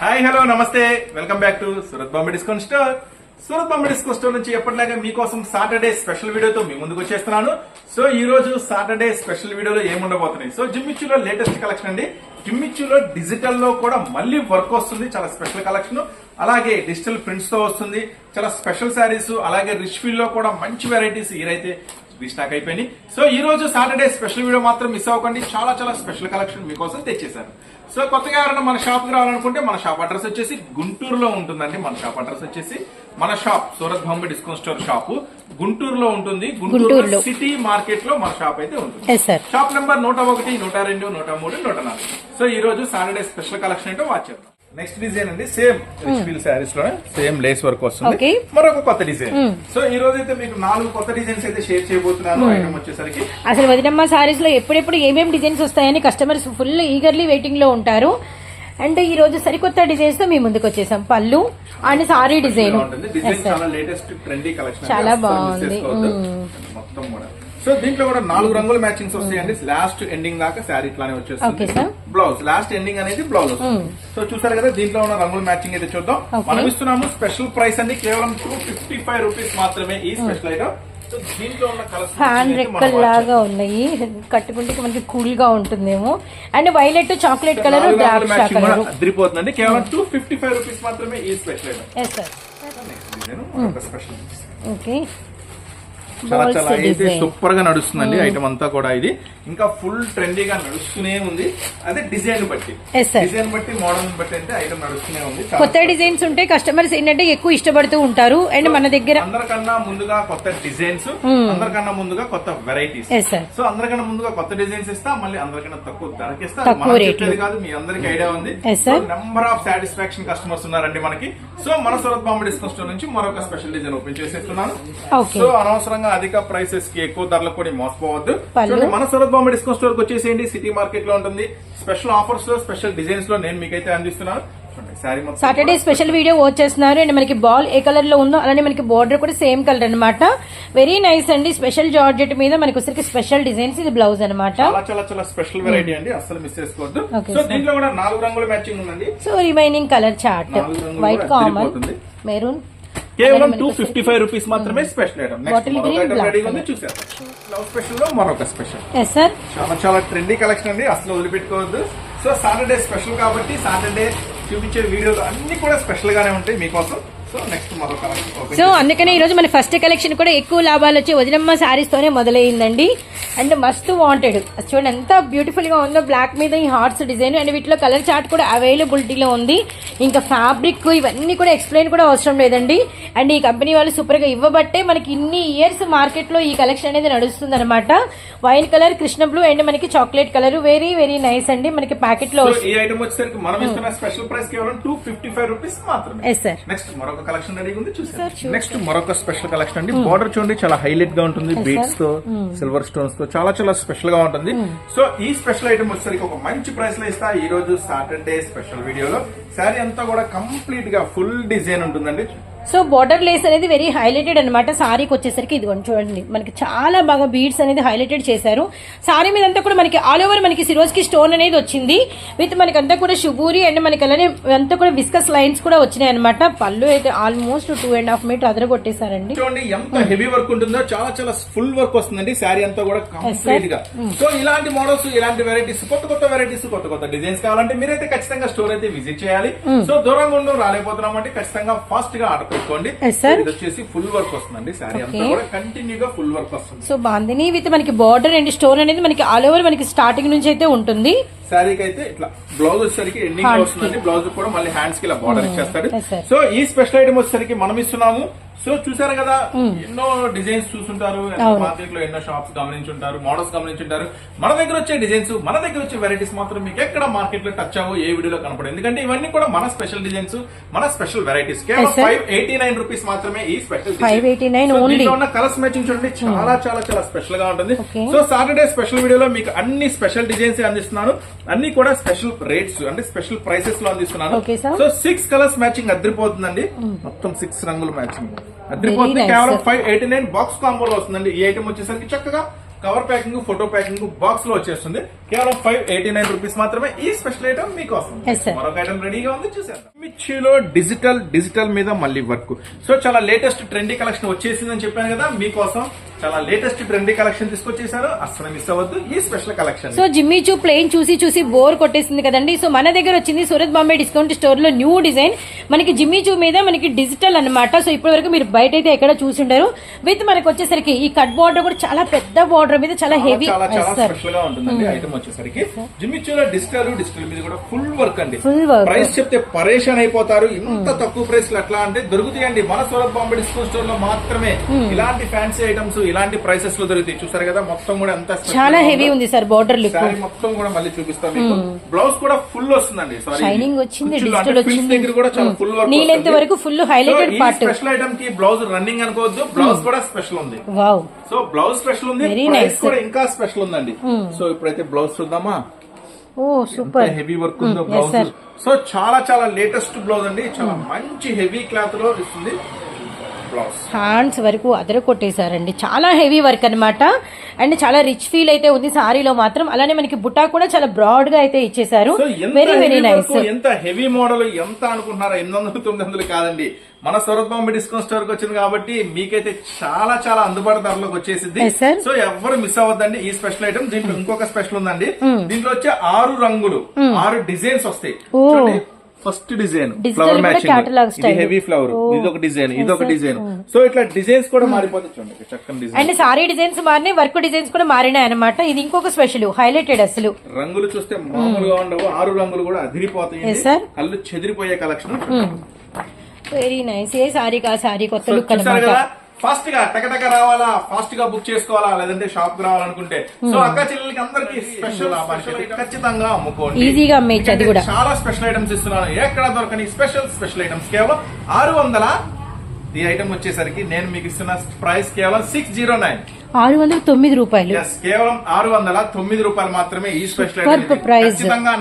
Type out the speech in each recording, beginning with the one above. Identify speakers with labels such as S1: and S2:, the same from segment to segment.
S1: Hi hello నమస్తే. Welcome back to Surat Bombay discount store. Surat Bombay discount store నుంచి ఎప్పటిలాగా మీకోసం Saturday special వీడియోతో మీ ముందుకు వచ్చేస్తున్నాను. సో ఈ రోజు సాటర్డే స్పెషల్ వీడియోలో ఏముండబోతున్నాయి? సో జిమ్మిచ్చులో లేటెస్ట్ కలెక్షన్ అండి. జిమ్మిచ్చులో డిజిటల్లో కూడా మళ్ళీ వర్క్ వస్తుంది. చాలా స్పెషల్ కలెక్షన్. అలాగే డిజిటల్ ప్రింట్స్తో వస్తుంది. చాలా స్పెషల్ శారీస్ అలాగే రిచ్ ఫీల్లో కూడా మంచి వెరైటీస్ ఈరైతే రీస్టాక్ అయిపోయినాయి సో ఈ రోజు సాటర్డే స్పెషల్ వీడియో మాత్రం మిస్ అవ్వకండి. చాలా చాలా స్పెషల్ కలెక్షన్ మీకోసం తెచ్చేశారు సో కొత్తగా ఎవరైనా మన షాప్కి రావాలనుకుంటే మన షాప్ అడ్రస్ వచ్చేసి గుంటూరులో ఉంటుందండి. మన షాప్ అడ్రస్ వచ్చేసి మన shop Surat Bombay discount store shop గుంటూరులో ఉంటుంది. గుంటూరు. సిటీ మార్కెట్లో మన షాప్ అయితే ఉంటుంది. షాప్ నెంబర్ నూట ఒకటి నూట రెండు నూట మూడు నూట నాలుగు. సో ఈ రోజు సాటర్డే స్పెషల్ కలెక్షన్ ఏంటో వాచ్ చేద్దాం. నెక్స్ట్ డిజైన్ అండి సేమ్ ఫీల్ శారీస్లో సేమ్ లేస్ వర్క్ వస్తుంది. మరొక కొత్త డిజైన్ సో ఈ రోజు అయితే మీకు నాలుగు కొత్త డిజైన్స్ అయితే షేర్ చేయబోతున్నాను ఐటమ్ వచ్చేసరికి.
S2: అసలు వదినమ్మ సారీస్లో ఎప్పుడెప్పుడు ఏమేమి డిజైన్స్ వస్తాయని కస్టమర్స్ ఫుల్ ఈగర్లీ వెయిటింగ్లో ఉంటారు. అండ్ ఈ రోజు సరికొత్త డిజైన్స్తో మీ ముందుకు వచ్చేసాం. పళ్ళు అండ్ సారీ డిజైన్
S1: చాలా
S2: బాగుంది.
S1: మొత్తం కూడా. సో దీంట్లో కూడా నాలుగు రంగుల మ్యాచింగ్స్ వస్తాయండి. లాస్ట్ ఎండింగ్ దాకా శారీ ఇట్లానే వచ్చేస్తుంది. బ్లౌజ్ లాస్ట్ ఎండింగ్ అనేది బ్లౌజ్ సో చూసారు కదా దీంట్లో ఉన్న రంగుల మ్యాచింగ్ అయితే చూద్దాం. మనం ఇస్తున్నాము స్పెషల్ ప్రైస్ అండి. కేవలం టూ ఫిఫ్టీ ఫైవ్ రూపీస్ మాత్రమే ఈ స్పెషల్ ఐటమ్
S2: ఫ్యాన్ రెక్కల్ లాగా ఉన్నాయి. కట్టుకుంటే మనకి కూల్గా ఉంటుందేమో. అండ్ వైలెట్ చాక్లెట్ కలర్ ద్రాక్ష కలర్.
S1: అదిరిపోతుందండి. కేవలం టూ ఫిఫ్టీ ఫైవ్ రూపీస్ మాత్రమే ఈ స్పెషల్
S2: ఓకే
S1: చాలా చాలా అయితే. సూపర్గా నడుస్తుందండి ఐటమ్ అంతా కూడా ఇది. ఇంకా ఫుల్ ట్రెండీగా నడుస్తూనే ఉంది. అదే డిజైన్ బట్టి. డిజైన్ బట్టి మోడల్ బట్టి అయితే ఐటమ్ నడుస్తూనే ఉంది.
S2: కొత్త డిజైన్స్ ఉంటే కస్టమర్స్ ఏంటంటే ఎక్కువ ఇష్టపడుతూ ఉంటారు. అండ్ మన దగ్గర
S1: అందరికన్నా ముందుగా కొత్త డిజైన్స్ అందరికన్నా ముందుగా కొత్త వెరైటీస్ సో అందరికన్నా ముందుగా కొత్త డిజైన్స్ ఇస్తా మళ్ళీ అందరికన్నా తక్కువ
S2: రేట్లు.
S1: చెప్పేది కాదు మీ అందరికి ఐడియా ఉంది.
S2: Yes, sir.
S1: Number of satisfaction customers ఉన్నారండి మనకి. సో మన సూరత్ బాంబే డిస్కౌంట్ స్టోర్ నుంచి మరొక స్పెషల్ డిజైన్ ఓపెన్ చేసేస్తున్నాను. సో అనవసరంగా అధిక ప్రైసెస్కి ఎక్కువ ధరలకు కూడా మోసపోవద్దు మన సూరత్ బాంబే డిస్కౌంట్ స్టోర్కి వచ్చేసేయండి. సిటీ మార్కెట్లో ఉంటుంది. స్పెషల్ ఆఫర్స్లో స్పెషల్ డిజైన్స్లో నేను మీకైతే అందిస్తున్నాను.
S2: సాటర్డే స్పెషల్ వీడియో వాచ్ చేస్తున్నారు. అండ్ మనకి బాల్ ఏ కలర్లో ఉందో అలానే మనకి బార్డర్ కూడా సేమ్ కలర్ అన్నమాట. వెరీ నైస్ అండి. స్పెషల్ జార్జెట్ మీద మనకి వచ్చరికి స్పెషల్ డిజైన్స్ ఇది బ్లౌజ్ అన్నమాట.
S1: చాలా చాలా చాలా స్పెషల్ వెరైటీ అండి. అస్సలు మిస్ చేసుకోవద్దు. So
S2: sir.
S1: దీంట్లో కూడా నాలుగు రంగుల మ్యాచింగ్ ఉందండి.
S2: So remaining colour chart white common. Maroon
S1: కేవలం టూ ఫిఫ్టీ ఫైవ్ రూపీస్ మాత్రమే స్పెషల్ ఐటమ్ లవ్ స్పెషల్లో మరొక స్పెషల్ చాలా చాలా ట్రెండీ కలెక్షన్ అండి. అసలు వదిలిపెట్టుకోవద్దు. సో సాటర్డే స్పెషల్ కాబట్టి సాటర్డే చూపించే వీడియోలు అన్ని కూడా స్పెషల్ గానే ఉంటాయి మీకోసం. సో
S2: అందుకనే ఈ రోజు మన ఫస్ట్ కలెక్షన్ కూడా ఎక్కువ లాభాలు వచ్చి వదినమ్మ సారీస్ తోనే మొదలైందండి. అండ్ మస్తు వాంటెడ్ చూడండి ఎంత బ్యూటిఫుల్గా ఉందో బ్లాక్ మీద ఈ హార్ట్స్ డిజైన్ అండ్ వీటిలో కలర్ చార్ట్ కూడా అవైలబిలిటీలో ఉంది. ఇంకా ఫ్యాబ్రిక్ ఇవన్నీ కూడా ఎక్స్ప్లెయిన్ కూడా అవసరం లేదండి. అండ్ ఈ కంపెనీ వాళ్ళు సూపర్గా ఇవ్వబట్టే మనకి ఇన్ని ఇయర్స్ మార్కెట్లో ఈ కలెక్షన్ అనేది నడుస్తుంది అనమాట wine colour Krishna blue and మనకి chocolate colour very very nice అండి. మనకి
S1: ప్యాకెట్లో ఈ ఐటమ్ వచ్చేసరికి మనం ఇస్తున్న స్పెషల్ ప్రైస్ కేవలం టూ ఫిఫ్టీ ఫైవ్ రూపీస్ మాత్రమే.
S2: ఎస్ సార్
S1: నెక్స్ట్ మరొక కలెక్షన్ రెడీగా ఉంది చూసారు నెక్స్ట్ మరొక స్పెషల్ కలెక్షన్ అండి. బార్డర్ చూడండి చాలా హైలైట్గా ఉంటుంది. బీట్స్. తో సిల్వర్ స్టోన్స్తో చాలా చాలా స్పెషల్గా ఉంటుంది. సో ఈ స్పెషల్ ఐటమ్ వచ్చేసరికి ఒక మంచి ప్రైస్లో ఇస్తా. ఈ రోజు సాటర్డే స్పెషల్ వీడియోలో శారీ అంతా కూడా కంప్లీట్గా ఫుల్ డిజైన్ ఉంటుందండి.
S2: సో బార్డర్ లేస్ అనేది వెరీ హైలైటెడ్ అనమాట సారీకి వచ్చేసరికి ఇది చూడండి. మనకి చాలా బాగా బీడ్స్ అనేది హైలైటెడ్ చేశారు. సారీ మీద అంతా కూడా మనకి ఆల్ ఓవర్ మనకి సిరోజ్కి స్టోన్ అనేది వచ్చింది. విత్ మనకి అంతా కూడా షుబూరి అండ్ మనకి అలానే అంతా కూడా విస్కస్ లైన్స్ కూడా వచ్చినాయి అనమాట పళ్ళు అయితే almost two and half metre అదర కొట్టేశారండి.
S1: చూడండి ఎంత హెవీ వర్క్ ఉంటుందో చాలా చాలా ఫుల్ వర్క్ వస్తుందండి శారీ అంతా కూడా కంప్లీట్గా. సో ఇలాంటి మోడల్స్ ఇలాంటి వెరైటీస్ కొత్త కొత్త వెరైటీస్ కొత్త కొత్త డిజైన్స్ కావాలంటే మీరైతే ఖచ్చితంగా స్టోర్ అయితే విజిట్ చేయాలి. సో దూరంగా ఉండు రాలేకపోతున్నాం అంటే ఖచ్చితంగా ఫాస్ట్గా ఆర్డర్ పెట్టుకోండి. ఇది వచ్చేసి ఫుల్ వర్క్ వస్తుందండి శారీ అంతా
S2: Okay.
S1: కూడా కంటిన్యూ గా ఫుల్ వర్క్ వస్తుంది.
S2: సో బాందిని విత్ మనకి బార్డర్ అండ్ స్టోన్ అనేది మనకి ఆల్ ఓవర్ మనకి స్టార్టింగ్ నుంచి అయితే ఉంటుంది.
S1: శారీకి అయితే ఇట్లా బ్లౌజ్ వచ్చేసరికి ఎండింగ్ వస్తుందండి. బ్లౌజ్ కూడా మళ్ళీ హ్యాండ్స్కి ఇలా బార్డర్ ఇచ్చేస్తాడు.
S2: Yes, sir.
S1: సో ఈ స్పెషల్ ఐటమ్ వచ్చేసరికి మనం ఇస్తున్నాము సో చూసారు కదా ఎన్నో డిజైన్స్ చూసుంటారు. మార్కెట్లో ఎన్నో షాప్స్ గమనించుంటారు మోడల్స్ గమనించుంటారు. మన దగ్గర వచ్చే డిజైన్స్ మన దగ్గర వచ్చే వెరైటీస్ మాత్రం మీకు ఎక్కడ మార్కెట్లో టచ్ అవ్వవు ఏ వీడియోలో కనపడదు ఎందుకంటే ఇవన్నీ కూడా మన స్పెషల్ డిజైన్స్ మన స్పెషల్ వెరైటీస్ కేవలం. ఫైవ్ ఎయిటీ నైన్ రూపీస్ మాత్రమే ఈ స్పెషల్
S2: 589 only.
S1: ఉన్న కలర్స్ మ్యాచింగ్ చూడండి చాలా చాలా చాలా స్పెషల్గా ఉంటుంది. సో సాటర్డే స్పెషల్ వీడియోలో మీకు అన్ని స్పెషల్ డిజైన్స్ అందిస్తున్నాను. అన్ని కూడా స్పెషల్ రేట్స్ అంటే స్పెషల్ ప్రైసెస్లో అందిస్తున్నాను. సో సిక్స్ కలర్స్ మ్యాచింగ్ అదిరిపోతుందండి మొత్తం సిక్స్ రంగులు మ్యాచింగ్ అదిరిపోతుంది కేవలం. ఫైవ్ ఎయిటీ నైన్ బాక్స్ కాంబోలో వస్తుందండి ఈ ఐటమ్ వచ్చేసరికి చక్కగా కవర్ ప్యాకింగ్ ఫోటో ప్యాకింగ్ బాక్స్లో వచ్చేస్తుంది. కేవలం ఫైవ్ ఎయిటీ నైన్ రూపీస్ మాత్రమే ఈ స్పెషల్ ఐటమ్ మీకోసం. మరొక ఐటమ్ రెడీగా ఉంది చూసేద్దాం. మిర్చిలో డిజిటల్ డిజిటల్ మీద మళ్ళీ వర్క్ సో చాలా లేటెస్ట్ ట్రెండీ కలెక్షన్ వచ్చేసిందని చెప్పాను కదా మీకోసం చాలా లేటెస్ట్ ట్రెండీ కలెక్షన్ తీసుకొచ్చేసారు అస్సలు మిస్ అవ్వద్దు ఈ special collection
S2: so Jimmy Choo plain చూసి చూసి బోర్ కొట్టేసింది కదండి. సో మన దగ్గర వచ్చింది సూరత్ బాంబే డిస్కౌంట్ స్టోర్లో న్యూ డిజైన్ మనకి జిమ్మీ చూ మీద మనకి డిజిటల్ అన్నమాట. సో ఇప్పటి వరకు మీరు బయట అయితే ఎక్కడ చూసిండరు. విత్ మనకి వచ్చేసరికి ఈ కట్ బార్డర్ కూడా చాలా పెద్ద బార్డర్ మీద చాలా హెవీ
S1: చాలా చాలా స్పెషల్గా ఉంటుందండి ఐటమ్ వచ్చేసరికి. జిమ్మిచ్చులో డిజిటల్ డిజిటల్ మీద కూడా ఫుల్ వర్క్ అండి. ప్రైస్ చెప్తే పరేషాన్ అయిపోతారు. ఇంత తక్కువ ప్రైస్లో ఎట్లా అంటే దొరుకుతాయండి. మన సూరత్ బాంబే డిస్కౌంట్ స్టోర్లో మాత్రమే ఇలాంటి ఫ్యాన్సీ ఐటమ్స్ ఇలాంటి ప్రైసెస్లో దొరుకుతాయి. చూసారు కదా మొత్తం కూడా special
S2: చాలా హెవీ
S1: ఉందో.
S2: సార్ బార్డర్ లుక్
S1: మొత్తం కూడా మళ్ళీ చూపిస్తాం మీకు. బ్లౌజ్ కూడా ఫుల్ వస్తుందండి సారీ
S2: Shining వచ్చింది,
S1: frills
S2: వచ్చింది.
S1: దగ్గర కూడా చాలా ఫుల్ వర్క్
S2: length వరకు full highlighted part.
S1: స్పెషల్ ఐటమ్కి బ్లౌజ్ రన్నింగ్ అనుకోవద్దు. బ్లౌజ్ కూడా స్పెషల్ ఉంది.
S2: వావ్
S1: సో బ్లౌజ్ స్పెషల్ ఉంది. ప్రైస్. కూడా ఇంకా స్పెషల్ ఉందండి. సో ఇప్పుడైతే బ్లౌజ్ చూద్దామా?
S2: Oh super.
S1: హెవీ వర్క్ ఉందో
S2: Hmm,
S1: బ్లౌజ్. సో చాలా చాలా లేటెస్ట్ బ్లౌజ్ అండి. చాలా మంచి హెవీ క్లాత్లో ఇస్తుంది
S2: హ్యాండ్స్ వరకు అదర కొట్టేశారండి. చాలా హెవీ వర్క్ అన్నమాట. అండ్ చాలా రిచ్ ఫీల్ అయితే ఉంది సారీలో మాత్రం. అలానే మనకి బుట్టా కూడా చాలా బ్రాడ్గా అయితే ఇచ్చేసారు వెరీ వెరీ నైస్
S1: ఎంత హెవీ మోడల్ ఎంత అనుకుంటున్నారా? ఎనిమిది వందలు తొమ్మిది వందలు కాదండి. మన సూరత్ బాంబే డిస్కౌంట్ స్టోర్కి వచ్చింది కాబట్టి మీకైతే చాలా చాలా అందుబాటు ధరలోకి వచ్చేసింది. సో ఎవరు మిస్ అవ్వద్దండి ఈ స్పెషల్ ఐటమ్ దీంట్లో ఇంకొక స్పెషల్ ఉందండి.
S2: Hmm.
S1: దీంట్లో వచ్చే ఆరు రంగులు ఆరు డిజైన్స్ వస్తాయి. ఫస్ట్ డిజైన్ ఫ్లవర్ మ్యాచింగ్ ఇది. హెవీ ఫ్లవర్
S2: ఓ.
S1: ఇది ఒక డిజైన్ ఇది ఒక. డిజైన్ సో ఇట్లా డిజైన్స్ కూడా మారిపోతాయి చూడండి. చక్కని డిజైన్
S2: అండ్ సారీ డిజైన్స్ మారినాయి వర్క్ డిజైన్స్ కూడా మారినాయి అనమాట ఇది ఇంకొక స్పెషల్ హైలైటెడ్ అసలు.
S1: రంగులు చూస్తే మామూలుగా ఉండవు ఆరు రంగులు కూడా అదిరిపోతాయి. కళ్ళు చెదిరిపోయే కలెక్షన్.
S2: వెరీ నైస్ ఏ సారీ కా సారీ? కొత్త లుక్ అనమాట
S1: ఫాస్ట్గా టకటక రావాలా? ఫాస్ట్గా బుక్ చేసుకోవాలా? లేదంటే షాప్కి రావాలనుకుంటే. సో అక్క చెల్లెలకి అందరికి స్పెషల్ ఖచ్చితంగా అమ్ముకోండి.
S2: ఈజీగా అమ్మేయచ్చు అది కూడా.
S1: చాలా స్పెషల్ ఐటమ్స్ ఇస్తున్నాను. ఎక్కడ దొరకని స్పెషల్ స్పెషల్ ఐటమ్స్ కేవలం ఆరు వందల. ఈ ఐటమ్ వచ్చేసరికి నేను మీకు ఇస్తున్న ప్రైస్ కేవలం సిక్స్ జీరో నైన్
S2: ఆరు వందల తొమ్మిది రూపాయలు
S1: కేవలం ఆరు వందల తొమ్మిది రూపాయలు మాత్రమే ఈ స్పెషల్
S2: price.
S1: ఖచ్చితంగా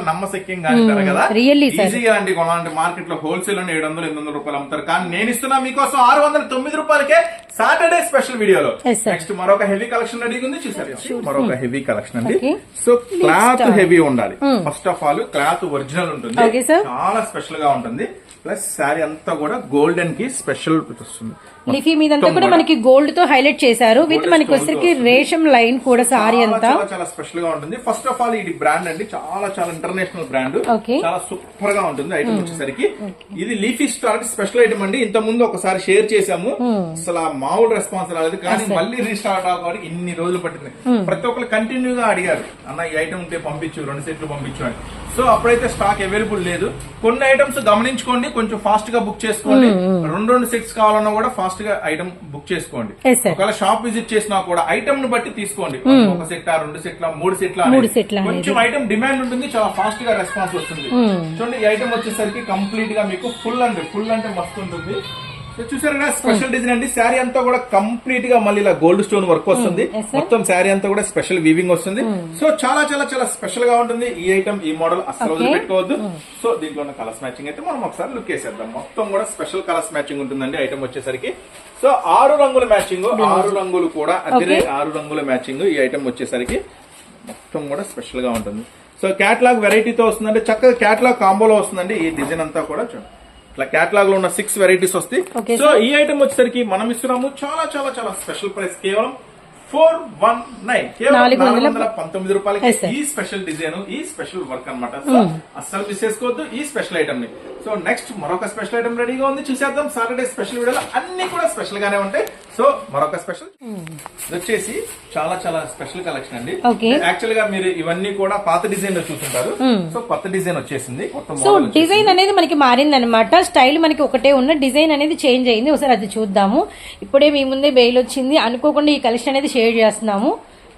S2: really, sir.
S1: ఈజీగా అండి కొనాలంటే మార్కెట్లో హోల్సేల్ ఏడు వందలు ఎనిమిది వందల రూపాయలు అమ్ముతారు కానీ నేను ఇస్తున్నా మీకోసం ఆరు వందల తొమ్మిది రూపాయలకే సాటర్డే స్పెషల్ వీడియోలో. నెక్స్ట్ మరొక హెవీ కలెక్షన్ రెడీ ఉంది చూసారు మరొక హెవీ కలెక్షన్ అండి. So cloth. హెవీ ఉండాలి first of all cloth original ఉంటుంది. చాలా స్పెషల్గా ఉంటుంది ప్లస్ శారీ అంతా కూడా గోల్డెన్కి స్పెషల్ వస్తుంది.
S2: లిఫీ
S1: మొత్తం
S2: కూడా. మనకి గోల్డ్తో హైలైట్ చేశారు. విత్ మనకి
S1: వస్తుంది.
S2: రేషం లైన్ కూడా సారీ అంతా.
S1: చాలా స్పెషల్గా ఉంటుంది. ఫస్ట్ ఆఫ్ ఆల్ ఇది బ్రాండ్ అండి. చాలా చాలా ఇంటర్నేషనల్ బ్రాండ్. చాలా సూపర్గా ఉంటుంది ఐటమ్ వచ్చేసరికి. ఇది లీఫీ స్టార్ స్పెషల్ ఐటమ్ అండి. ఇంత ముందు ఒకసారి షేర్ చేసాము అసలు ఆ మామూలు రెస్పాన్స్ రాలేదు. కానీ మళ్ళీ రీస్టార్ట్ అవ్వడానికి ఇన్ని రోజులు పట్టింది. ప్రతి ఒక్కరు కంటిన్యూగా అడిగారు. అన్న ఈ ఐటమ్ ఉంటే పంపించు రెండు సెట్లు పంపించు అని. సో అప్పుడైతే స్టాక్ అవైలబుల్ లేదు. కొన్ని ఐటమ్స్ గమనించుకోండి కొంచెం ఫాస్ట్గా బుక్ చేసుకోండి. రెండు రెండు సెట్స్ కావాలన్నా కూడా ఫాస్ట్గా ఐటమ్ బుక్ చేసుకోండి. ఒకవేళ షాప్ విజిట్ చేసినా కూడా ఐటమ్ను బట్టి తీసుకోండి. ఒక సెట్ రెండు సెట్ల మూడు సెట్ల. కొంచెం ఐటమ్ డిమాండ్ ఉంటుంది చాలా ఫాస్ట్గా రెస్పాన్స్ వస్తుంది. చూడండి ఈ ఐటమ్ వచ్చేసరికి కంప్లీట్గా మీకు ఫుల్ అంటే ఫుల్ అంటే మస్తు ఉంటుంది. సో చూసారు స్పెషల్ డిజైన్ అండి? శారీ అంతా కూడా కంప్లీట్గా మళ్ళీ ఇలా గోల్డ్ స్టోన్ వర్క్ వస్తుంది. మొత్తం శారీ అంతా కూడా స్పెషల్ వీవింగ్ వస్తుంది. సో చాలా చాలా చాలా స్పెషల్గా ఉంటుంది. ఈ ఐటమ్ ఈ మోడల్ అసలు
S2: Okay.
S1: వదిలిపెట్టుకోవద్దు. సో దీంట్లో ఉన్న కలర్స్ మ్యాచింగ్ అయితే మనం ఒకసారి లుక్ వేసేద్దాం మొత్తం కూడా స్పెషల్ కలర్స్ మ్యాచింగ్ ఉంటుందండి ఐటమ్ వచ్చేసరికి. సో ఆరు రంగుల మ్యాచింగ్ ఆరు రంగులు కూడా అదిరే
S2: Okay.
S1: ఆరు రంగుల మ్యాచింగ్ ఈ ఐటమ్ వచ్చేసరికి మొత్తం కూడా స్పెషల్గా ఉంటుంది. సో క్యాట్లాగ్ వెరైటీతో వస్తుందంటే చక్కగా క్యాట్లాగ్ కాంబోలో వస్తుందండి ఈ డిజైన్ అంతా కూడా చూడండి. ఇట్లా క్యాట్లాగ్లో ఉన్న సిక్స్ వెరైటీస్ వస్తాయి. సో ఈ ఐటమ్ వచ్చేసరికి మనం ఇస్తున్నాము. చాలా చాలా చాలా స్పెషల్ ప్రైస్ కేవలం ఫోర్ వన్ నైన్. కేవలం
S2: నాలుగు వందల
S1: నాలుగు వందల పంతొమ్మిది రూపాయలకి. ఈ స్పెషల్ డిజైన్ ఈ స్పెషల్ వర్క్ అన్నమాట. సో అస్సలు మిస్ చేసుకోవద్దు ఈ స్పెషల్ ఐటమ్ని. సో నెక్స్ట్ మరొక స్పెషల్ ఐటమ్ రెడీగా ఉంది. చూసేద్దాం. సాటర్డే స్పెషల్ వీడియోలో అన్ని కూడా స్పెషల్ గానే ఉంటాయి. సో మరొక స్పెషల్ వచ్చేసి చాలా చాలా స్పెషల్ కలెక్షన్ అండి. యాక్చువల్గా మీరు ఇవన్నీ కూడా పాత డిజైన్లో చూస్తుంటారు. సో కొత్త డిజైన్ వచ్చేసింది.
S2: సో డిజైన్ అనేది మనకి మారింది అనమాట స్టైల్ మనకి ఒకటే ఉన్న. డిజైన్ అనేది చేంజ్ అయింది. ఒకసారి అది చూద్దాము. ఇప్పుడే మీ ముందే బెయిల్ వచ్చింది. అనుకోకుండా ఈ కలెక్షన్ అనేది షేర్ చేస్తున్నాము.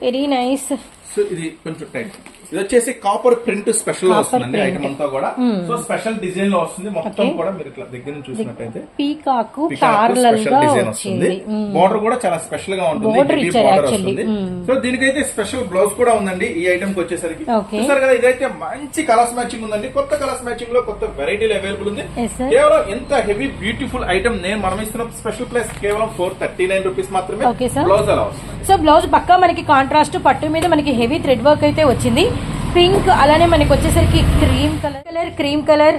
S2: వెరీ నైస్
S1: సో ఇది కొంచెం టైట్. ఇది వచ్చేసి కాపర్ ప్రింట్ స్పెషల్ వస్తుందండి. ఐటమ్ అంతా కూడా సో స్పెషల్ డిజైన్లో వస్తుంది మొత్తం. కూడా మీరు ఇట్లా దగ్గర నుంచి చూసినట్టయితే
S2: పీకాకు
S1: స్పెషల్ డిజైన్ వస్తుంది బార్డర్ కూడా చాలా స్పెషల్గా ఉంటుంది
S2: actually.
S1: వస్తుంది. సో దీనికైతే స్పెషల్ బ్లౌజ్ కూడా ఉందండి ఈ ఐటమ్కి వచ్చేసరికి. చూసారు కదా ఇదైతే మంచి కలర్స్ మ్యాచింగ్ ఉందండి కొత్త కలర్స్ మ్యాచింగ్లో కొత్త వెరైటీలు అవైలబుల్ ఉంది. కేవలం ఎంత హెవీ బ్యూటిఫుల్ ఐటమ్ నేను మనం ఇస్తున్న స్పెషల్ ప్రైస్ కేవలం ఫోర్ థర్టీ నైన్ రూపీస్ మాత్రమే. బ్లౌజ్ అలా వస్తుంది
S2: సో బ్లౌజ్ పక్కా మనకి కాంట్రాస్ట్ పట్టు మీద మనకి హెవీ థ్రెడ్ వర్క్ అయితే వచ్చింది పింక్ అలానే మనకి వచ్చేసరికి cream colour colour cream colour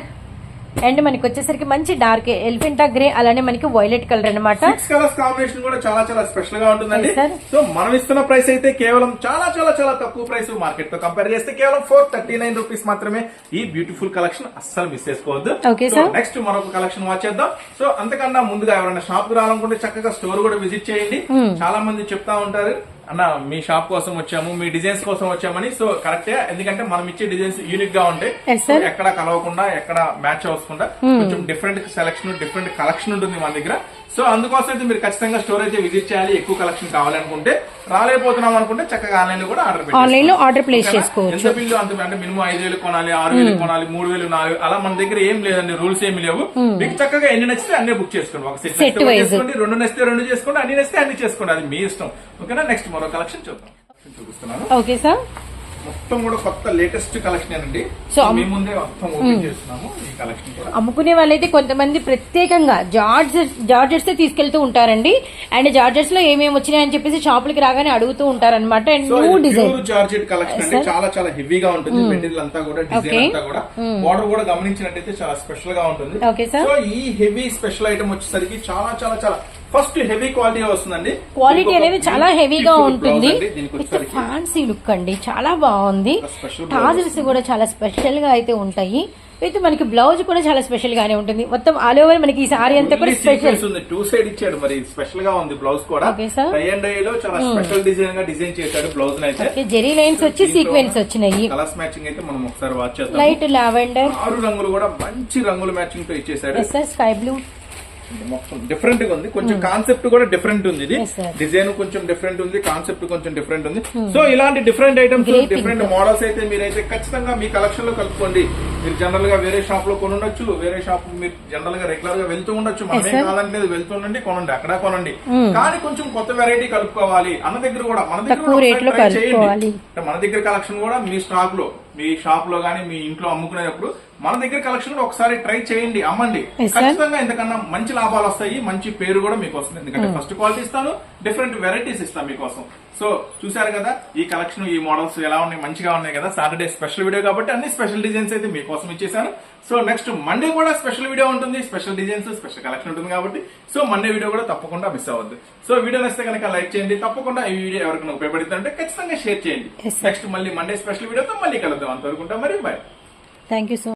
S2: and మనకి వచ్చేసరికి మంచి డార్క్ ఎలిఫెంటా గ్రే అలానే మనకి వైలెట్ కలర్ అన్నమాట
S1: సిక్స్ కలర్స్ కాంబినేషన్ కూడా చాలా చాలా స్పెషల్గా ఉంటుందండి
S2: sir.
S1: సో మనం ఇస్తున్న ప్రైస్ అయితే కేవలం చాలా చాలా చాలా తక్కువ ప్రైస్ మార్కెట్తో కంపేర్ చేస్తే కేవలం ఫోర్ థర్టీ నైన్ రూపీస్ మాత్రమే ఈ బ్యూటిఫుల్ కలెక్షన్ అస్సలు మిస్ చేసుకోవద్దు
S2: sir.
S1: నెక్స్ట్ మరొక కలెక్షన్ వాచ్ చేద్దాం సో అంతకన్నా ముందుగా ఎవరైనా షాప్కు రావాలనుకుంటే చక్కగా స్టోర్ కూడా విజిట్ చేయండి
S2: Hmm.
S1: చాలా మంది చెప్తా ఉంటారు అన్న మీ షాప్ కోసం వచ్చాము మీ డిజైన్స్ కోసం వచ్చామని సో కరెక్టే ఎందుకంటే మనం ఇచ్చే డిజైన్స్ యూనిక్గా ఉంటాయి. సో ఎక్కడ కలవకుండా ఎక్కడ మ్యాచ్ అవ్వకుండా కొంచెం డిఫరెంట్ సెలక్షన్ డిఫరెంట్ కలెక్షన్ ఉంటుంది మన దగ్గర. సో అందుకోసం అయితే మీరు ఖచ్చితంగా స్టోర్ అయితే విజిట్ చేయాలి ఎక్కువ కలెక్షన్ కావాలనుకుంటే రాలేకపోతున్నాం అనుకుంటే చక్కగా ఆన్లైన్లో కూడా ఆర్డర్
S2: Online లో order place చేసుకోవచ్చు.
S1: ఎంత బిల్లు అంత అంటే మినిమం ఐదు వేలు కొనాలి ఆరు వేలు కొనాలి మూడు వేలు నాలుగు అలా మన దగ్గర ఏం లేదండి రూల్స్ ఏమి లేవు. మీకు చక్కగా ఎన్ని నచ్చితే అన్ని బుక్ చేసుకోండి. ఒక సెట్. చేసుకోండి రెండు నచ్చితే రెండు చేసుకోండి అన్ని నచ్చితే అన్ని చేసుకోండి. అది మీ ఇష్టం. ఓకేనా? నెక్స్ట్ మరో కలెక్షన్ చూద్దాం. చూపిస్తున్నాను.
S2: ఓకే సార్
S1: మొత్తం కూడా కొత్త లేటెస్ట్ కలెక్షన్ అండి.
S2: So,
S1: సో
S2: అమ్-
S1: మీ ముందే మొత్తం ఓపెన్ చేస్తున్నాము ఈ కలెక్షన్ కూడా.
S2: అమ్ముకునే వాళ్ళైతే కొంతమంది ప్రత్యేకంగా జార్జెస్ జార్జెట్స్ తీసుకెళ్తూ ఉంటారండి. అండ్ జార్జెట్స్లో ఏమేమి వచ్చినాయని చెప్పేసి షాపులకి రాగానే అడుగుతూ ఉంటారన్నమాట. And
S1: so
S2: new design
S1: pure georgette collection అండి. చాలా చాలా హెవీగా ఉంటుంది. మెటీరియల్ అంతా కూడా డిజైన్
S2: Okay.
S1: అంతా కూడా. బార్డర్ కూడా గమనించినట్టయితే చాలా స్పెషల్గా ఉంటుంది. సో ఈ హెవీ స్పెషల్ ఐటమ్ వచ్చేసరికి చాలా చాలా చాలా ఫస్ట్ హెవీ క్వాలిటీ వస్తుందండి.
S2: క్వాలిటీ అనేది చాలా హెవీగా ఉంటుంది. ఫ్యాన్సీ లుక్ అండి. చాలా బాగుంది. టాజిల్స్ కూడా చాలా స్పెషల్గా అయితే ఉంటాయి. విత్ మనకి బ్లౌజ్ కూడా చాలా స్పెషల్ గానే ఉంటుంది. మొత్తం ఆల్ ఓవర్ మనకి ఈ సారీ అంతా కూడా స్పెషల్
S1: ఉంది. టూ సైడ్ ఇచ్చాడు. మరి స్పెషల్గా ఉంది బ్లౌజ్ కూడా.
S2: Hmm.
S1: టై అండ్ డై లో చాలా స్పెషల్ డిజైన్గా డిజైన్ చేశాడు బ్లౌజ్ అయితే.
S2: జెరీ లైన్స్ వచ్చి సీక్వెన్స్ వచ్చినాయి.
S1: కలర్స్ మ్యాచింగ్ అయితే మనం ఒకసారి వాచ్ చేద్దాం.
S2: లైట్ లావెండర్
S1: ఆరు రంగులు కూడా మంచి రంగుల మ్యాచింగ్తో ఇచ్చేసాడు
S2: స్కై బ్లూ
S1: మొత్తం డిఫరెంట్గా ఉంది కొంచెం కాన్సెప్ట్ కూడా డిఫరెంట్ ఉంది ఇది
S2: Hmm. Hmm.
S1: డిజైన్ కొంచెం డిఫరెంట్ ఉంది కాన్సెప్ట్ కొంచెం డిఫరెంట్ ఉంది సో ఇలాంటి డిఫరెంట్ ఐటమ్స్. డిఫరెంట్ మోడల్స్ అయితే మీరైతే ఖచ్చితంగా మీ కలెక్షన్లో కలుపుకోండి మీరు జనరల్గా వేరే షాప్లో కొనుండొచ్చు వేరే షాప్ మీరు జనరల్గా రెగ్యులర్గా వెళ్తూ ఉండొచ్చు మనమేం.
S2: Hmm.
S1: కాదంటే వెళ్తుండండి కొనండి అక్కడ కొనండి కానీ కొంచెం కొత్త వెరైటీ కలుపుకోవాలి అన్న దగ్గర కూడా మన దగ్గర చేయండి. మన దగ్గర కలెక్షన్ కూడా మీ స్టాక్లో మీ షాప్లో గానీ మీ ఇంట్లో అమ్ముకునేటప్పుడు మన దగ్గర కలెక్షన్ కూడా ఒకసారి ట్రై చేయండి అమ్మండి. ఖచ్చితంగా ఇంతకన్నా మంచి లాభాలు వస్తాయి మంచి పేరు కూడా మీకు వస్తుంది. ఎందుకంటే
S2: Hmm.
S1: ఫస్ట్ క్వాలిటీ ఇస్తాను డిఫరెంట్ వెరైటీస్ ఇస్తాను మీకోసం. సో చూసారు కదా ఈ కలెక్షన్ ఈ మోడల్స్ ఎలా ఉన్నాయి మంచిగా ఉన్నాయి కదా. సాటర్డే స్పెషల్ వీడియో కాబట్టి అన్ని స్పెషల్ డిజైన్స్ అయితే మీకోసం ఇచ్చేసాను సో నెక్స్ట్ మండే కూడా స్పెషల్ వీడియో ఉంటుంది స్పెషల్ డిజైన్స్ స్పెషల్ కలెక్షన్ ఉంటుంది కాబట్టి. సో మండే వీడియో కూడా తప్పకుండా మిస్ అవ్వద్దు. సో వీడియో నచ్చితే కనుక లైక్ చేయండి. తప్పకుండా ఈ వీడియో ఎవరికైనా ఉపయోగపడుతుంది అంటే ఖచ్చితంగా షేర్ చేయండి. నెక్స్ట్ మళ్ళీ మండే స్పెషల్ వీడియోతో మళ్ళీ కలుద్దాం. అంతవరకు ఉంటాం మరి బాయ్
S2: థ్యాంక్ యూ సో